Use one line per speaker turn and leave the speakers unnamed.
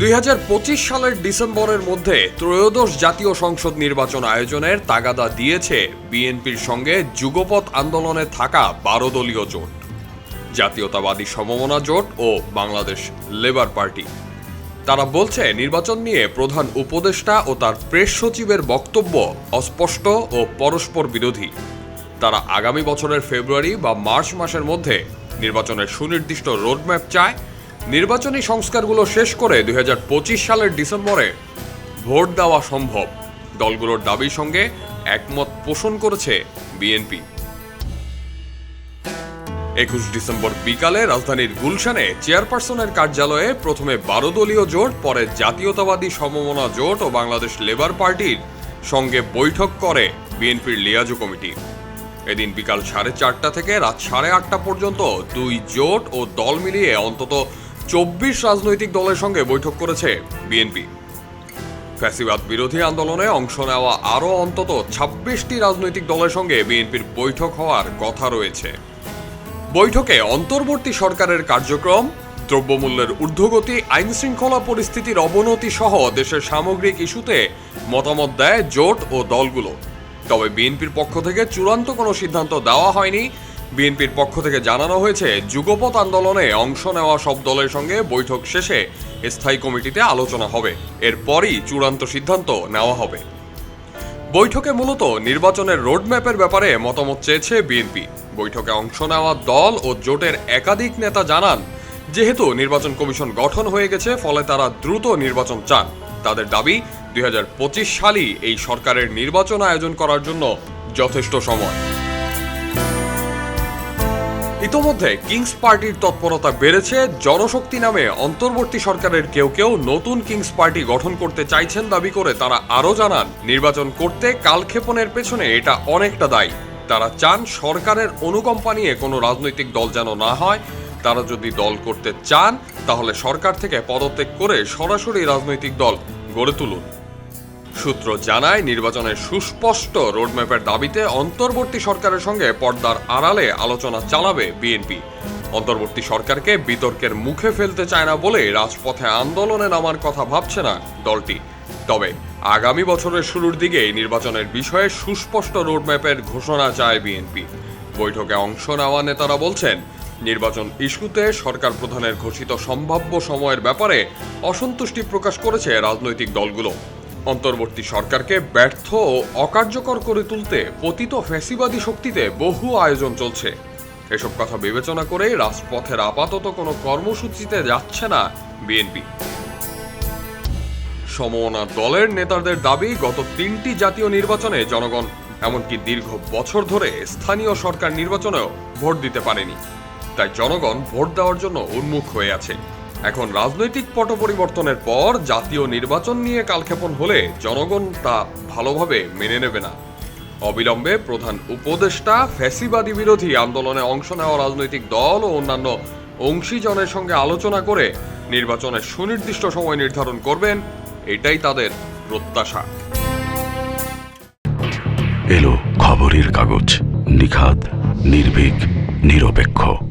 দুই হাজার পঁচিশ সালের ডিসেম্বরের মধ্যে ত্রয়োদশ জাতীয় সংসদ নির্বাচন আয়োজনের তাগাদা দিয়েছে বিএনপির সঙ্গে যুগপৎ আন্দোলনে থাকা বারো দলীয় জোট, জাতীয়তাবাদী সমমনা জোট ও বাংলাদেশ লেবার পার্টি। তারা বলছে, নির্বাচন নিয়ে প্রধান উপদেষ্টা ও তার প্রেস সচিবের বক্তব্য অস্পষ্ট ও পরস্পর বিরোধী। তারা আগামী বছরের ফেব্রুয়ারি বা মার্চ মাসের মধ্যে নির্বাচনের সুনির্দিষ্ট রোডম্যাপ চায় নির্বাচনী সংস্কারগুলো শেষ করে দুই হাজার পঁচিশ সালের ডিসেম্বরে ভোট দেওয়া সম্ভব। দলগুলোর দাবির সঙ্গে একমত পোষণ করেছে বিএনপি। একুশ ডিসেম্বর বিকালে রাজধানীর গুলশানে চেয়ারপারসনের কার্যালয়ে প্রথমে বারো দলীয় জোট, পরে জাতীয়তাবাদী সমমনা জোট ও বাংলাদেশ লেবার পার্টির সঙ্গে বৈঠক করে বিএনপির লিয়াজু কমিটি। এদিন বিকাল সাড়ে চারটা থেকে রাত সাড়ে আটটা পর্যন্ত দুই জোট ও দল মিলিয়ে অন্তত চব্বিশ রাজনৈতিক দলের সঙ্গে বৈঠক করেছে বিএনপি। ফ্যাসিবাদ বিরোধী আন্দোলনে অংশ নেওয়া আরও অন্তত ছাব্বিশটি রাজনৈতিক দলের সঙ্গে বিএনপির বৈঠক হওয়ার কথা রয়েছে। বৈঠকে অন্তর্বর্তী সরকারের কার্যক্রম, দ্রব্যমূল্যের ঊর্ধ্বগতি আইন শৃঙ্খলা পরিস্থিতির অবনতি সহ দেশের সামগ্রিক ইস্যুতে মতামত দেয় জোট ও দলগুলো। তবে বিএনপির পক্ষ থেকে চূড়ান্ত কোনো সিদ্ধান্ত দেওয়া হয়নি বিএনপির পক্ষ থেকে জানানো হয়েছে যুগপথ আন্দোলনে অংশ নেওয়া সব দলের সঙ্গে বৈঠক শেষে স্থায়ী কমিটিতে আলোচনা হবে। এরপরই চূড়ান্ত সিদ্ধান্ত নেওয়া হবে। বৈঠকে মূলত নির্বাচনের রোডম্যাপের ব্যাপারে মতামত চেয়েছে বিএনপি। বৈঠকে অংশ নেওয়া দল ও জোটের একাধিক নেতা জানান, যেহেতু নির্বাচন কমিশন গঠন হয়ে গেছে, ফলে তারা দ্রুত নির্বাচন চান। তাদের দাবি, দুই হাজার পঁচিশ সালই এই সরকারের নির্বাচন আয়োজন করার জন্য যথেষ্ট সময়। ইতোমধ্যে কিংস পার্টির তৎপরতা বেড়েছে, জনশক্তি নামে অন্তর্বর্তী সরকারের কেউ কেউ নতুন কিংস পার্টি গঠন করতে চাইছেন দাবি করে তারা আরও জানান, নির্বাচন করতে কালক্ষেপণের পেছনে এটা অনেকটা দায়ী। তারা চান সরকারের অনুকম্পা নিয়ে কোনো রাজনৈতিক দল যেন না হয়। তারা যদি দল করতে চান, তাহলে সরকার থেকে পদত্যাগ করে সরাসরি রাজনৈতিক দল গড়ে তুলুন। সূত্র জানায়, নির্বাচনের সুস্পষ্ট রোডম্যাপের দাবিতে অন্তর্বর্তী সরকারের সঙ্গে পর্দার আড়ালে আলোচনা চালাবে বিএনপি। অন্তর্বর্তী সরকারকে বিতর্কের মুখে ফেলতে চায় না বলে রাজপথে আন্দোলনে নামার কথা ভাবছে না দলটি। তবে আগামী বছরের শুরুর দিকে নির্বাচনের বিষয়ে সুস্পষ্ট রোডম্যাপের ঘোষণা চায় বিএনপি। বৈঠকে অংশ নেওয়া নেতারা বলছেন, নির্বাচন ইস্যুতে সরকার প্রধানের ঘোষিত সম্ভাব্য সময়ের ব্যাপারে অসন্তুষ্টি প্রকাশ করেছে রাজনৈতিক দলগুলো। অন্তর্বর্তী সরকারকে ব্যর্থ ও অকার্যকর করে তুলতে পতিত ফ্যাসিবাদী শক্তিতে বহু আয়োজন চলছে। এসব কথা বিবেচনা করে রাজপথের আপাতত কোনো কর্মসূচিতে যাচ্ছে না বিএনপি। সমমনা দলের নেতাদের দাবি, গত তিনটি জাতীয় নির্বাচনে জনগণ, এমনকি দীর্ঘ বছর ধরে স্থানীয় সরকার নির্বাচনেও ভোট দিতে পারেনি। তাই জনগণ ভোট দেওয়ার জন্য উন্মুখ হয়ে আছে। এখন রাজনৈতিক পট পরিবর্তনের পর জাতীয় নির্বাচন নিয়ে কালক্ষেপণ হলে জনগণ তা ভালোভাবে মেনে নেবে না। অবিলম্বে প্রধান উপদেষ্টা, ফ্যাসিবাদী বিরোধী আন্দোলনে অংশ নেওয়া রাজনৈতিক দল ও অন্যান্য অংশীজনের সঙ্গে আলোচনা করে নির্বাচনের সুনির্দিষ্ট সময় নির্ধারণ করবেন, এটাই তাদের প্রত্যাশা।
এলো খবরের কাগজ নিখাত নির্ভীক, নিরপেক্ষ।